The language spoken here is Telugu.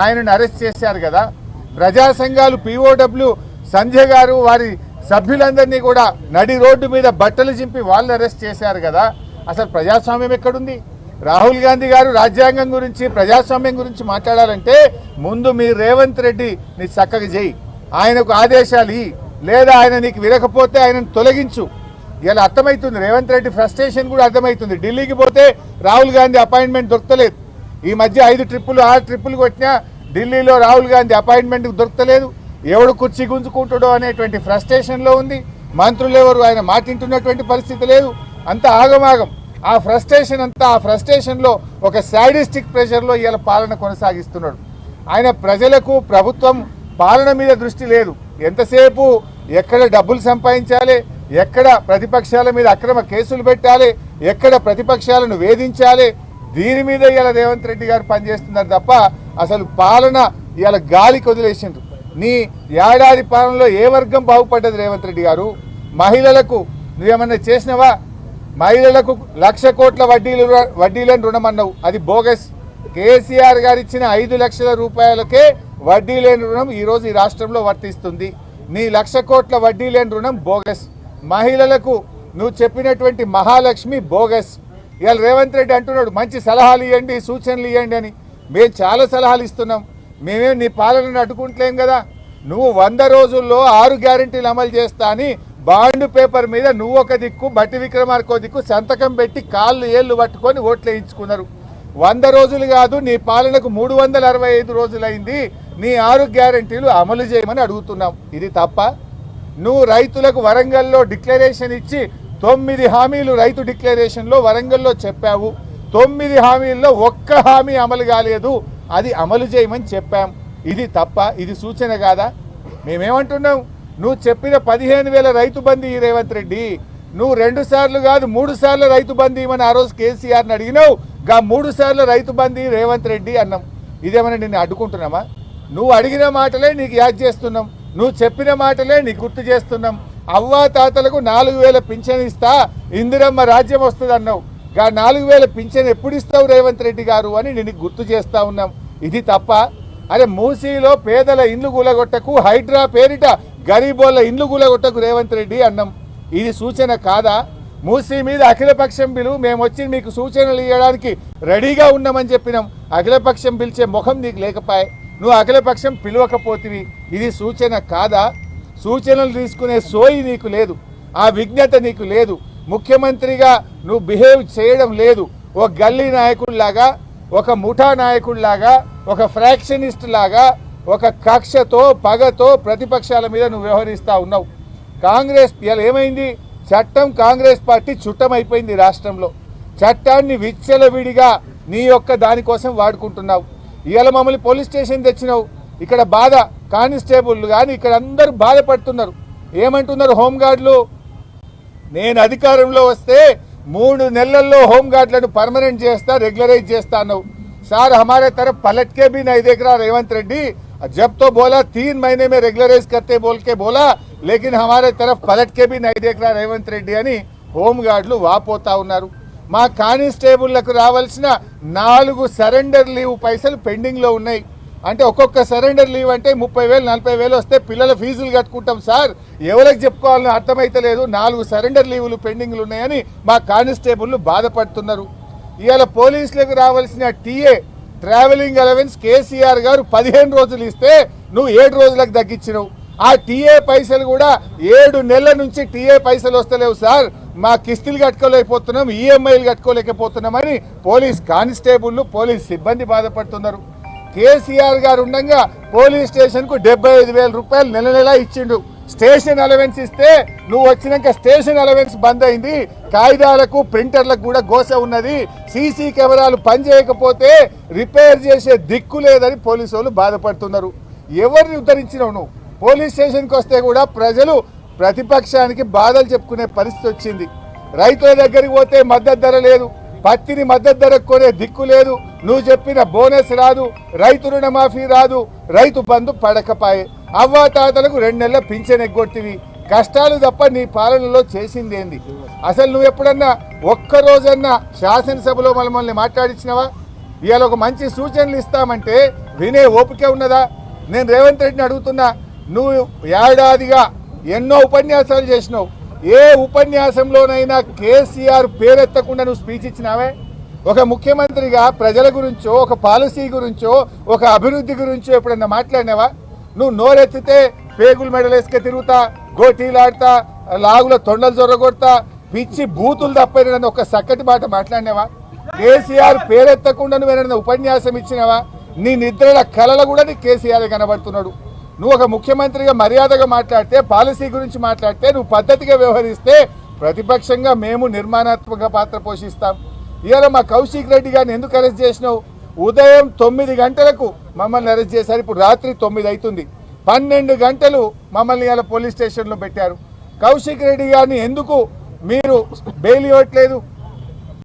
ఆయనను అరెస్ట్ చేశారు కదా. ప్రజా సంఘాలు పిఓడబ్ల్యూ సంజయ్ గారు వారి సభ్యులందరినీ కూడా నడి రోడ్డు మీద బట్టలు చింపి వాళ్ళు అరెస్ట్ చేశారు కదా. అసలు ప్రజాస్వామ్యం ఎక్కడుంది? రాహుల్ గాంధీ గారు రాజ్యాంగం గురించి ప్రజాస్వామ్యం గురించి మాట్లాడాలంటే ముందు మీ రేవంత్ రెడ్డి నీ చక్కగా చేయి. ఆయనకు ఆదేశాలు ఇయ్యి. లేదా ఆయన నీకు విరకపోతే ఆయనను తొలగించు. ఇలా అర్థమవుతుంది రేవంత్ రెడ్డి ఫ్రస్ట్రేషన్ కూడా అర్థమవుతుంది ఢిల్లీకి పోతే రాహుల్ గాంధీ అపాయింట్మెంట్ దొరకలేదు ఈ మధ్య ఐదు ట్రిప్పులు ఆరు ట్రిప్పులు కొట్టినా ఢిల్లీలో రాహుల్ గాంధీ అపాయింట్మెంట్ దొరకలేదు ఎవడు కుర్చీ గుంజుకుంటాడో అనేటువంటి ఫ్రస్ట్రేషన్లో ఉంది. మంత్రులు ఎవరు ఆయన మాటింటున్నటువంటి పరిస్థితి లేదు. అంత ఆగమాగం. ఆ ఫ్రస్ట్రేషన్ అంతా ఆ ఫ్రస్ట్రేషన్లో ఒక శాడిస్టిక్ ప్రెషర్లో ఇవాళ పాలన కొనసాగిస్తున్నాడు. ఆయన ప్రజలకు ప్రభుత్వం పాలన మీద దృష్టి లేదు. ఎంతసేపు ఎక్కడ డబ్బులు సంపాదించాలి ఎక్కడ ప్రతిపక్షాల మీద అక్రమ కేసులు పెట్టాలి ఎక్కడ ప్రతిపక్షాలను వేధించాలి దీని మీద ఇవాళ రేవంత్ రెడ్డి గారు పనిచేస్తున్నారు తప్ప అసలు పాలన ఇవాళ గాలికి వదిలేసిండ్రు. నీ ఏడాది పాలనలో ఏ వర్గం బాగుపడ్డది రేవంత్ రెడ్డి గారు? మహిళలకు నువ్వేమన్నా చేసినవా? మహిళలకు లక్ష కోట్ల వడ్డీలు వడ్డీలను రుణమన్నావు. అది బోగస్. కేసీఆర్ గారు ఇచ్చిన ఐదు లక్షల రూపాయలకే వడ్డీ లేని రుణం ఈరోజు ఈ రాష్ట్రంలో వర్తిస్తుంది. నీ లక్ష కోట్ల వడ్డీ లేని రుణం బోగస్. మహిళలకు నువ్వు చెప్పినటువంటి మహాలక్ష్మి బోగస్. ఇవాళ రేవంత్ రెడ్డి అంటున్నాడు మంచి సలహాలు ఇవ్వండి సూచనలు ఇవ్వండి అని. మేము చాలా సలహాలు ఇస్తున్నాం. మేమేం నీ పాలనను అడ్డుకుంటలేం కదా. నువ్వు వంద రోజుల్లో ఆరు గ్యారెంటీలు అమలు చేస్తా అని బాండ్ పేపర్ మీద నువ్వు ఒక దిక్కు బట్టి విక్రమార్కో దిక్కు సంతకం పెట్టి కాళ్ళు ఏళ్ళు పట్టుకొని ఓట్లు వేయించుకున్నారు. వంద రోజులు కాదు నీ పాలనకు మూడు వందల అరవై ఐదు రోజులైంది. నీ ఆరు గ్యారెంటీలు అమలు చేయమని అడుగుతున్నాం. ఇది తప్ప నువ్వు రైతులకు వరంగల్లో డిక్లరేషన్ ఇచ్చి తొమ్మిది హామీలు రైతు డిక్లరేషన్లో వరంగల్లో చెప్పావు. తొమ్మిది హామీల్లో ఒక్క హామీ అమలు కాలేదు. అది అమలు చేయమని చెప్పాం. ఇది తప్ప ఇది సూచన కాదా? మేమేమంటున్నాం? నువ్వు చెప్పిన పదిహేను వేల రైతు బంధు ఈ రేవంత్ రెడ్డి. నువ్వు రెండు సార్లు కాదు మూడు సార్లు రైతు బంధు ఇవ్వని ఆ రోజు కేసీఆర్ని అడిగినావు. గా మూడు సార్లు రైతు బంధు రేవంత్ రెడ్డి అన్నాం. ఇదేమైనా నిన్ను అడ్డుకుంటున్నామా? నువ్వు అడిగిన మాటలే నీకు యాద్ చేస్తున్నాం. నువ్వు చెప్పిన మాటలే నీకు గుర్తు చేస్తున్నాం. అవ్వా తాతలకు నాలుగు వేల పింఛన్ ఇస్తా ఇందిరమ్మ రాజ్యం వస్తుంది అన్నావు గా నాలుగు వేల పింఛన్ ఎప్పుడు ఇస్తావు రేవంత్ రెడ్డి గారు అని నేను గుర్తు చేస్తా ఉన్నాం. ఇది తప్ప అరే మూసీలో పేదల ఇండ్లు కూలగొట్టకు హైడ్రా పేరిట గరీబోళ్ళ ఇండ్లు కూలగొట్టకు రేవంత్ రెడ్డి అన్నాం. ఇది సూచన కాదా? మూసీ మీద అఖిలపక్షం బిలు మేము వచ్చి మీకు సూచనలు ఇవ్వడానికి రెడీగా ఉన్నామని చెప్పినాం. అఖిలపక్షం పిలిచే ముఖం నీకు లేకపాయే. నువ్వు అఖిలపక్షం పిలవకపోతివి. ఇది సూచన కాదా? సూచనలు తీసుకునే సోయి నీకు లేదు ఆ విజ్ఞత నీకు లేదు. ముఖ్యమంత్రిగా నువ్వు బిహేవ్ చేయడం లేదు. ఒక గల్లీ నాయకుడిలాగా ఒక ముఠా నాయకుడిలాగా ఒక ఫ్రాక్షనిస్ట్ లాగా ఒక కక్షతో పగతో ప్రతిపక్షాల మీద నువ్వు వ్యవహరిస్తూ ఉన్నావు. కాంగ్రెస్ ఇలా ఏమైంది? చట్టం కాంగ్రెస్ పార్టీ చుట్టమైపోయింది రాష్ట్రంలో. చట్టాన్ని విచ్చలవిడిగా నీ యొక్క దానికోసం వాడుకుంటున్నావు. ఇవాళ మమ్మల్ని పోలీస్ స్టేషన్ తెచ్చినావు. ఇక్కడ బాధ కానిస్టేబుల్ కానీ ఇక్కడ అందరూ బాధపడుతున్నారు ఏమంటున్నారు హోంగార్డులు నేను అధికారంలో వస్తే మూడు నెలల్లో హోంగార్డులను పర్మనెంట్ చేస్తా రెగ్యులరైజ్ చేస్తా అన్నావు సార్ हमारे तरफ पलट के भी नहीं देख रहा रेवंत रेड्डी जब तो बोला तीन महीने में रेगुलराइज करते बोल के बोला लेकिन हमारे तरफ पलट के भी नहीं देख रहा రేవంత్ రెడ్డి అని హోంగార్డులు వాపోతా ఉన్నారు మా కానిస్టేబుళ్లకు రావాల్సిన నాలుగు సరెండర్ లీవ్ పైసలు పెండింగ్లో ఉన్నాయి అంటే ఒక్కొక్క సరెండర్ లీవ్ అంటే ముప్పై వేలు నలభై వేలు వస్తే పిల్లల ఫీజులు కట్టుకుంటాం సార్. ఎవరికి చెప్పుకోవాలని అర్థమైతలేదు. నాలుగు సరెండర్ లీవులు పెండింగ్లు ఉన్నాయని మా కానిస్టేబుల్ బాధపడుతున్నారు. ఇవాళ పోలీసులకు రావాల్సిన టీఏ ట్రావెలింగ్ అలవెన్స్ కేసీఆర్ గారు పదిహేను రోజులు ఇస్తే నువ్వు ఏడు రోజులకు తగ్గించినవు. ఆ టీఏ పైసలు కూడా ఏడు నెలల నుంచి టీఏ పైసలు వస్తలేవు సార్. మా కిస్తులు కట్టుకోలేకపోతున్నాం ఈఎంఐలు కట్టుకోలేకపోతున్నామని పోలీస్ కానిస్టేబుల్ పోలీస్ సిబ్బంది బాధపడుతున్నారు. కేసీఆర్ గారు ఉండగా పోలీస్ స్టేషన్కు డెబ్బై ఐదు వేల రూపాయలు నెల నెలా ఇచ్చిండు. స్టేషన్ అలవెన్స్ ఇస్తే నువ్వు వచ్చినాక స్టేషన్ అలవెన్స్ బంద్ అయింది. కాగితాలకు ప్రింటర్లకు కూడా గోస ఉన్నది. సీసీ కెమెరాలు పనిచేయకపోతే రిపేర్ చేసే దిక్కు లేదని పోలీసు వాళ్ళు బాధపడుతున్నారు. ఎవరిని ఉద్ధరించినావు నువ్వు? పోలీస్ స్టేషన్కి వస్తే కూడా ప్రజలు ప్రతిపక్షానికి బాధలు చెప్పుకునే పరిస్థితి వచ్చింది. రైతుల దగ్గరికి పోతే మద్దతు ధర లేదు. పత్తిని మద్దతు ధరకు కొనే దిక్కు లేదు. నువ్వు చెప్పిన బోనస్ రాదు రైతు రుణమాఫీ రాదు రైతు బంధు పడకపాయే. అవ్వాతాతలకు రెండు నెలల పింఛన్ ఎగ్గొట్టివి. కష్టాలు తప్ప నీ పాలనలో చేసిందేంది అసలు నువ్వు ఎప్పుడన్నా ఒక్క రోజన్నా శాసనసభలో మమ్మల్ని మాట్లాడించినవా ఇవాళ ఒక మంచి సూచనలు ఇస్తామంటే వినే ఓపిక ఉన్నదా? నేను రేవంత్ రెడ్డిని అడుగుతున్నా నువ్వు ఏడాదిగా ఎన్నో ఉపన్యాసాలు చేసినావు. ఏ ఉపన్యాసంలోనైనా కేసీఆర్ పేరెత్తకుండా నువ్వు స్పీచ్ ఇచ్చినావే? ఒక ముఖ్యమంత్రిగా ప్రజల గురించో ఒక పాలసీ గురించో ఒక అభివృద్ధి గురించో ఎప్పుడన్నా మాట్లాడినావా? నువ్వు నోరెత్తితే పేగులు మెడలేసుక తిరుగుతా గోటీలాడతా లాగుల తొండలు జొరగొడతా పిచ్చి బూతులు తప్పని ఒక చక్కటి మాట మాట్లాడినావా? కేసీఆర్ పేరెత్తకుండా నువ్వు ఉపన్యాసం ఇచ్చినావా? నీ నిద్రల కళలు కూడా నీ కేసీఆర్ కనబడుతున్నాడు. నువ్వు ఒక ముఖ్యమంత్రిగా మర్యాదగా మాట్లాడితే పాలసీ గురించి మాట్లాడితే నువ్వు పద్ధతిగా వ్యవహరిస్తే ప్రతిపక్షంగా మేము నిర్మాణాత్మక పాత్ర పోషిస్తాం. ఇవాళ మా కౌశిక్ రెడ్డి గారిని ఎందుకు అరెస్ట్ చేసినావు? ఉదయం తొమ్మిది గంటలకు మమ్మల్ని అరెస్ట్ చేశారు. ఇప్పుడు రాత్రి తొమ్మిది అవుతుంది. పన్నెండు గంటలు మమ్మల్ని ఇవాళ పోలీస్ స్టేషన్లో పెట్టారు. కౌశిక్ రెడ్డి గారిని ఎందుకు మీరు బెయిల్ ఇవ్వట్లేదు?